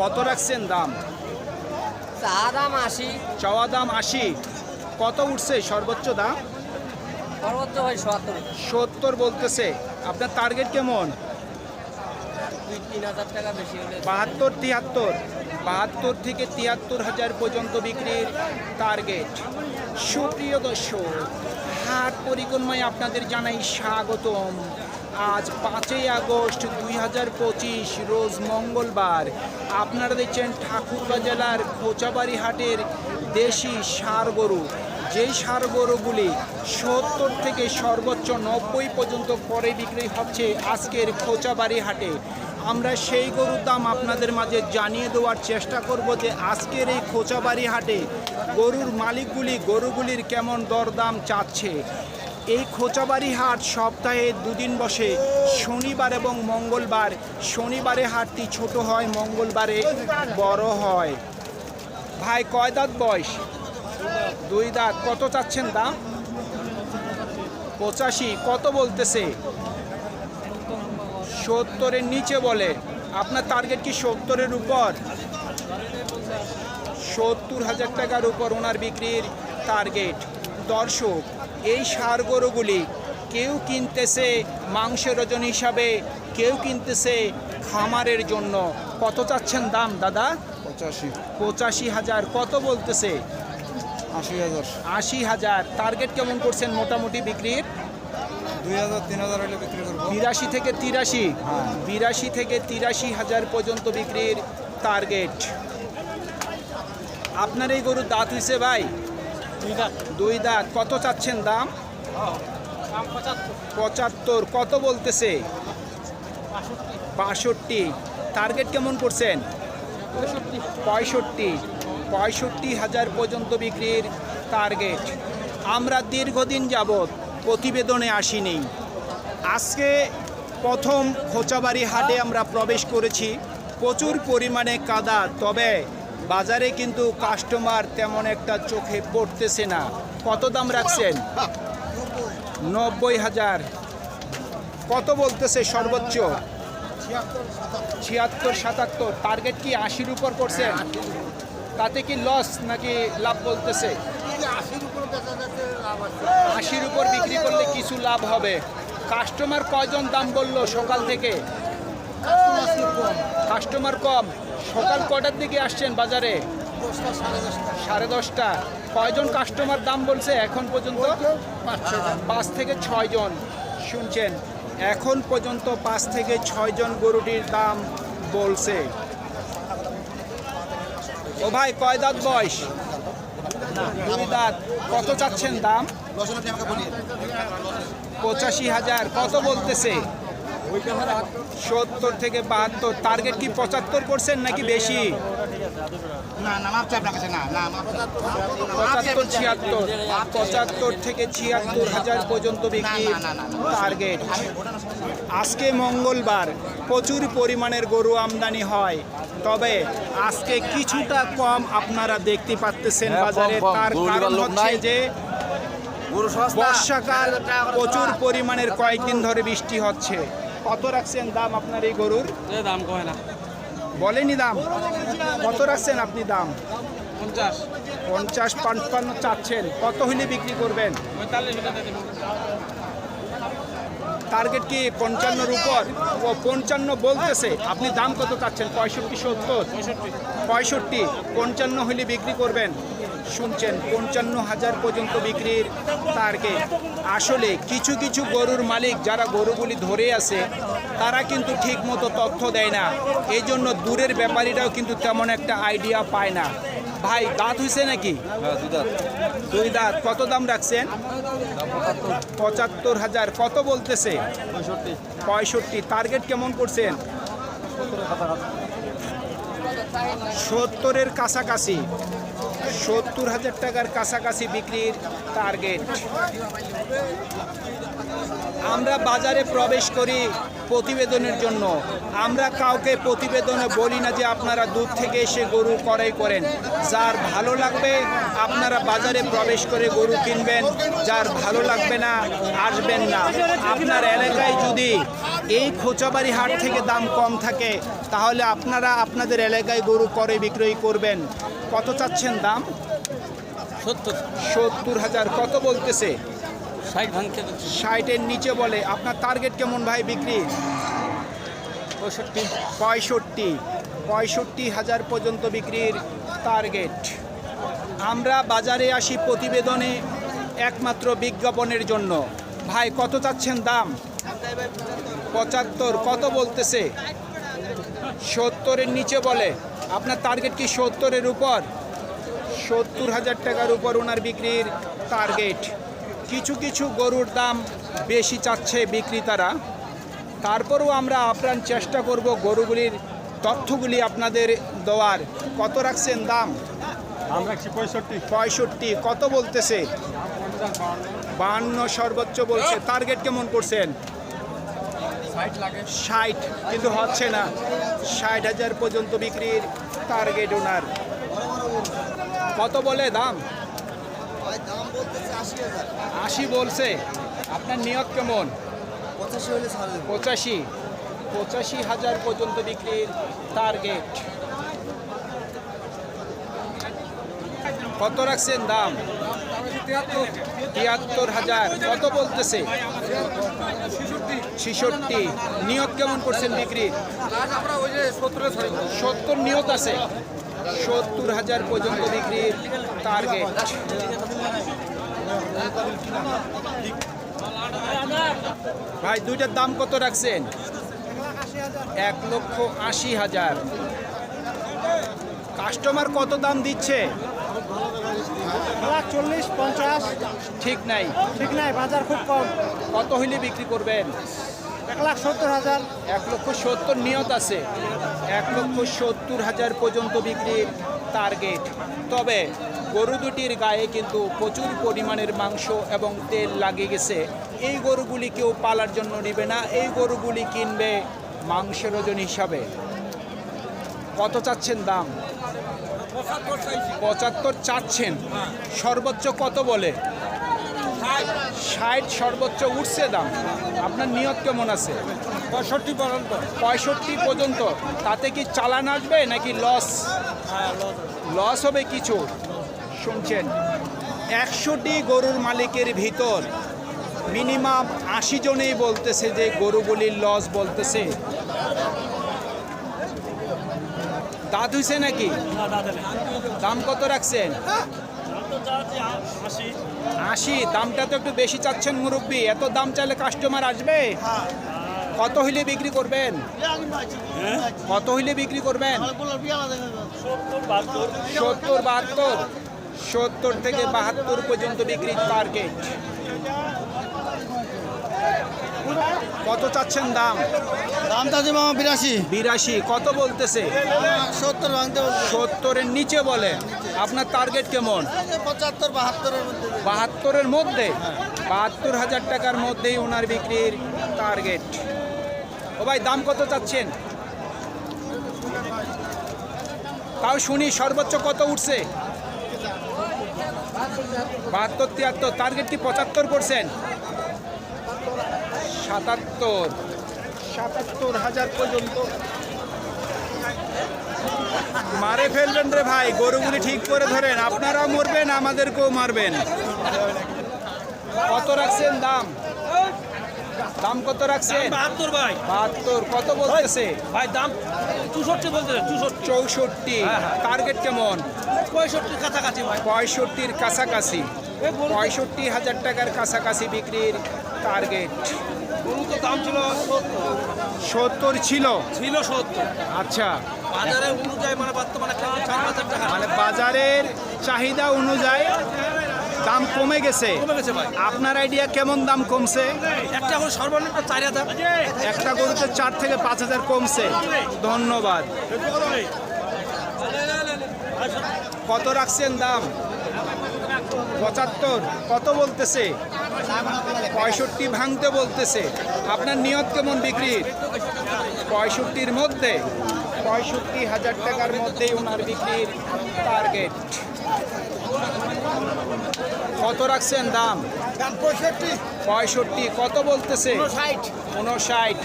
কত রাখছেন দাম? চা দাম আশি। চাওয়া দাম আশি। কত উঠছে সর্বোচ্চ দাম? সর্বোচ্চ হয় সত্তর। সত্তর বলতেছে। আপনার টার্গেট কেমন? তিন হাজার টাকা বেশি হলে বাহাত্তর তিয়াত্তর বাহাত্তর থেকে তিয়াত্তর হাজার পর্যন্ত বিক্রির টার্গেট সুপ্রিয় দর্শক, হাট পরিক্রমায় আপনাদের জানাই স্বাগতম। আজ পাঁচই আগস্ট দুই হাজার পঁচিশ, রোজ মঙ্গলবার। আপনারা দেখছেন ঠাকুরগাঁ জেলার খোঁচাবাড়ি হাটের দেশি সার গরু। যেই সার গরুগুলি সত্তর থেকে সর্বোচ্চ নব্বই পর্যন্ত করে বিক্রি হচ্ছে আজকের খোঁচাবাড়ি হাটে। আমরা সেই গরুর দাম আপনাদের মাঝে জানিয়ে দেওয়ার চেষ্টা করব যে আজকের এই খোঁচাবাড়ি হাটে গরুর মালিকগুলি গরুগুলির কেমন দরদাম চাচ্ছে। এই খোঁচাবাড়ি হাট সপ্তাহে দুদিন বসে, শনিবার এবং মঙ্গলবার। শনিবারে হাটটি ছোট হয়, মঙ্গলবারে বড় হয়। ভাই, কয় দাঁত বয়স? দুই দাঁত। কত চাচ্ছেন দাম? পঁচাশি। কত বলতেছে? সত্তরের নিচে বলে। আপনার টার্গেট কি সত্তরের উপর? সত্তর হাজার টাকার উপর ওনার বিক্রির টার্গেট দর্শক এই সার গরুগুলি কেউ কিনতেছে মাংসের ওজন হিসাবে কেউ কিনতেছে খামারের জন্য। কত চাচ্ছেন দাম দাদা? পঁচাশি। পঁচাশি হাজার। কত বলতেছে? আশি হাজার। আশি হাজার। টার্গেট কেমন করছেন মোটামুটি বিক্রির? দুই হাজার তিন হাজার হলে বিক্রি করব। বিরাশি থেকে তিরাশি হ্যাঁ। বিরাশি থেকে তিরাশি হাজার পর্যন্ত বিক্রির টার্গেট আপনার এই গরুর দাঁত হয়েছে ভাই? দুই দাঁত। কত চাচ্ছেন দাম? পঁচাত্তর। কত বলতেছে? বাষট্টি। টার্গেট কেমন করছেন? পঁয়ষট্টি। পঁয়ষট্টি। হাজার পর্যন্ত বিক্রির টার্গেট আমরা দীর্ঘদিন যাবৎ প্রতিবেদনে আসিনি। আজকে প্রথম খোঁচাবাড়ি হাটে আমরা প্রবেশ করেছি। প্রচুর পরিমাণে কাদা, তবে বাজারে কিন্তু কাস্টমার তেমন একটা চোখে পড়তেছে না। কত দাম রাখছেন? নব্বই হাজার। কত বলতেছে সর্বোচ্চ? ছিয়াত্তর, সাতাত্তর। টার্গেট কি আশির উপর করছেন? তাতে কি লস নাকি লাভ বলতেছে? আশির উপর বিক্রি করলে কিছু লাভ হবে। কাস্টমার কয়জন দাম বলল সকাল থেকে? কাস্টমার কম। সকাল কটার দিকে আসছেন বাজারে? সাড়ে দশটা। কয়জন কাস্টমার দাম বলছে এখন পর্যন্ত? পাঁচ থেকে ছয়জন শুনছেন এখন পর্যন্ত পাঁচ থেকে ছয়জন গরুটির দাম বলছে। ও ভাই কয় দাঁত বয়স? দুই কত চাচ্ছেন দাম? পঁচাশি হাজার, কত বলতেছে? সত্তর থেকে বাহাত্তর টার্গেট কি পঁচাত্তর করছেন নাকি বেশি? না না মাপছে আপনার কাছে না না পঁচাত্তর ছিয়াত্তর পঁচাত্তর থেকে ছিয়াত্তর হাজার পর্যন্ত বিক্রি টার্গেট আজকে মঙ্গলবার প্রচুর পরিমাণের গরু আমদানি হয়। তবে আজকে কিছুটা কম আপনারা দেখতে পাচ্তেছেন হ্যাঁ, বাজারে। তার কারণ হচ্ছে যে বর্ষাকাল প্রচুর পরিমাণের কয়েকদিন ধরে বৃষ্টি হচ্ছে। কত রাখছেন দাম আপনার এই গরুর? দাম কয় না। বলেনি দাম। কত রাখছেন আপনি দাম? পঞ্চাশ। পঞ্চাশ পাঁচপান্ন চাচ্ছেন। কত হইলে বিক্রি করবেন? টার্গেট কি পঞ্চান্নর উপর? ও পঞ্চান্ন বলতেছে। আপনি দাম কত চাচ্ছেন? পঁয়ষট্টি সত্তর? পঁয়ষট্টি। পঞ্চান্ন হইলে বিক্রি করবেন। শুনছেন পঞ্চান্ন হাজার পর্যন্ত বিক্রির টার্গেট। আসলে কিছু কিছু গরুর মালিক যারা গরুগুলি ধরে আছে তারা কিন্তু ঠিক মতো তথ্য দেয় না। এই জন্য দূরের ব্যাপারীরাও কিন্তু তেমন একটা আইডিয়া পায় না। ভাই দাঁত হইছে নাকি? হ্যাঁ দুই দাঁত। কত দাম রাখছেন? পঁচাত্তর হাজার। কত বলতেছে? পঁয়ষট্টি। টার্গেট কেমন করছেন? সত্তরের কাছাকাছি। সত্তর হাজার টাকার কাছাকাছি বিক্রির টার্গেট আমরা বাজারে প্রবেশ করি প্রতিবেদনের জন্য। আমরা কাউকে প্রতিবেদনে বলি না যে আপনারা দূর থেকে এসে গরু ক্রয় করেন। যার ভালো লাগবে, আপনারা বাজারে প্রবেশ করে গরু কিনবেন। যার ভালো লাগবে না, আসবেন না। আপনার এলাকায় যদি এই খোঁচাবাড়ি হাট থেকে দাম কম থাকে তাহলে আপনারা আপনাদের এলাকায় গরু করে বিক্রয় করবেন। কত চাচ্ছেন দাম? সত্তর। সত্তর হাজার। কত বলতেছে? ষাট ভাঙতে ষাটের নিচে বলে। আপনার টার্গেট কেমন ভাই বিক্রি? পঁয়ষট্টি। পঁয়ষট্টি। পঁয়ষট্টি হাজার পর্যন্ত বিক্রির টার্গেট আমরা বাজারে আসি প্রতিবেদনে একমাত্র বিজ্ঞাপনের জন্য। ভাই কত চাচ্ছেন দাম? পঁচাত্তর কত বলতেছে? সত্তরের নিচে বলে। আপনার টার্গেট কি সত্তরের উপর? সত্তর হাজার টাকার উপর ওনার বিক্রির টার্গেট কিছু কিছু গরুর দাম বেশি চাচ্ছে বিক্রেতারা। তারপরেও আমরা আপ্রাণ চেষ্টা করব গরুগুলির তথ্যগুলি আপনাদের দেওয়ার। কত রাখছেন দাম? পঁয়ষট্টি। পঁয়ষট্টি কত বলতেছে? বান্ন সর্বোচ্চ বলছে। টার্গেট কেমন করছেন? ষাট কিন্তু হচ্ছে না। ষাট হাজার পর্যন্ত বিক্রির টার্গেট ওনার কত বলে দাম? আশি বলছে। আপনার নিয়ত কেমন? পঁচাশি পঁচাশি। হাজার পর্যন্ত বিক্রির টার্গেট কত রাখছেন দাম? তিয়াত্তর হাজার। কত বলতেছে? ছিষট্টি। নিয়ত কেমন করছেন বিক্রি? সত্তর নিয়ত আছে। সত্তর হাজার পর্যন্ত বিক্রির টার্গেট ভাই, দুইটার দাম কত রাখছেন? এক লক্ষ আশি হাজার। কাস্টমার কত দাম দিচ্ছে? চল্লিশ পঞ্চাশ। ঠিক নাই। ঠিক নাই বাজার খুব কম। কত হইলে বিক্রি করবেন? এক লাখ সত্তর হাজার। এক লক্ষ সত্তর নিয়ত আছে। এক লক্ষ সত্তর হাজার পর্যন্ত বিক্রির টার্গেট তবে গরু দুটির গায়ে কিন্তু প্রচুর পরিমাণের মাংস এবং তেল লাগে গেছে। এই গরুগুলি কেউ পালার জন্য নেবে না। এই গরুগুলি কিনবে মাংসের ওজন হিসাবে। কত চাচ্ছেন দাম? পঁচাত্তর চাচ্ছেন। সর্বোচ্চ কত বলে? ষাট। সর্বোচ্চ উঠছে দাম। আপনার নিয়ত কেমন আছে? পঁয়ষট্টি পর্যন্ত। পঁয়ষট্টি পর্যন্ত। তাতে কি চালান আসবে নাকি লস? লস হবে কিছু। শুনছেন একশোটি গরুর মালিকের ভিতর মিনিমাম আশি জনেই বলতেছে যে গরুগুলির লস বলতেছে। দাঁত হইছে নাকি? দাম কত রাখছেন? আশি। দামটা তো একটু বেশি চাচ্ছেন মুরব্বী। এত দাম চাইলে কাস্টমার আসবে? কত হইলে বিক্রি করবেন? কত হইলে বিক্রি করবেন? সত্তর, বাহাত্তর। সত্তর থেকে বাহাত্তর পর্যন্ত বিক্রির টার্গেট কত চাচ্ছেন দাম? দাম তাজি মামা বিরাশি। বিরাশি কত বলতেছে? সত্তর ভাঙতে বলছে। সত্তরের নিচে বলে। আপনার টার্গেট কেমন? পঁচাত্তর বাহাত্তরের মধ্যে। বাহাত্তরের মধ্যে? বাহাত্তর হাজার টাকার মধ্যেই ওনার বিক্রির টার্গেট ও ভাই দাম কত চাচ্ছেন? তাও শুনি সর্বোচ্চ কত উঠছে? বাহাত্তর তিয়াত্তর টার্গেট কি পঁচাত্তর করছেন সাতাত্তর। সাতাত্তর হাজার পর্যন্ত। মারে ফেলবেন রে ভাই গরুগুলি ঠিক করে ধরেন। আপনারাও মরবেন আমাদেরকেও মারবেন। কত রাখছেন দাম? দাম কত রাখছেন? বাহাত্তর ভাই। বাহাত্তর কত বলতেছে? ভাই দাম চৌষট্টি বলতে চৌষট্টি। চৌষট্টি। টার্গেট কেমন? পঁয়ষট্টির কাছাকাছি ভাই। পঁয়ষট্টির কাছাকাছি। পঁয়ষট্টি হাজার টাকার কাছাকাছি বিক্রির টার্গেট। গরু তো দাম ছিল সত্তর ছিল। ছিল সত্তর। আচ্ছা। বাজারে অনুযায়ী মানে বর্তমানে মানে বাজারের চাহিদা অনুযায়ী দাম কমে গেছে। আপনার আইডিয়া কেমন দাম কমছে? একটা গরু সর্বনিম্ন চার হাজার। একটা গরুতে চার থেকে পাঁচ হাজার কমছে। ধন্যবাদ। কত রাখছেন দাম? পঁচাত্তর। কত বলতেছে? পঁয়ষট্টি ভাঙতে বলতেছে। আপনার নিয়ত কেমন বিক্রির? পঁয়ষট্টির মধ্যে। পঁয়ষট্টি হাজার টাকার মধ্যেই ওনার বিক্রির টার্গেট কত রাখছেন দাম? পঁয়ষট্টি। পঁয়ষট্টি কত বলতেছে? ষাট উনষাট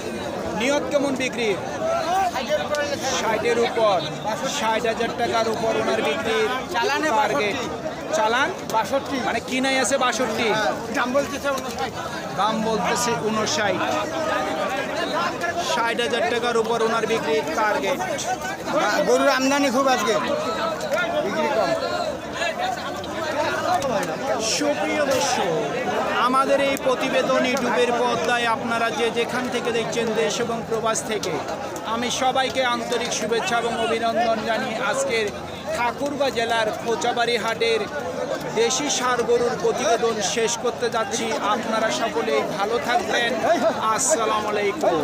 নিয়ত কেমন বিক্রি ষাটের উপর। ষাট হাজার টাকার উপর ওনার বিক্রির টার্গেট চালান? বাষট্টি। মানে কিনাই আছে বাষট্টি? দাম বলতেছে দাম বলতেছে উনষাট। ষাট হাজার টাকার উপর ওনার বিক্রির টার্গেট গরুর আমদানি খুব আজকে। বিক্রি কম। সুপ্রিয় দর্শক আমাদের এই প্রতিবেদন ইউটিউবের পর্দায় আপনারা যে যেখান থেকে দেখছেন দেশ এবং প্রবাস থেকে আমি সবাইকে আন্তরিক শুভেচ্ছা এবং অভিনন্দন জানিয়ে আজকের ঠাকুরগাঁ জেলার খোঁচাবাড়ি হাটের দেশি সার গরুর প্রতিবেদন শেষ করতে যাচ্ছি। আপনারা সকলেই ভালো থাকবেন। আসসালামু আলাইকুম।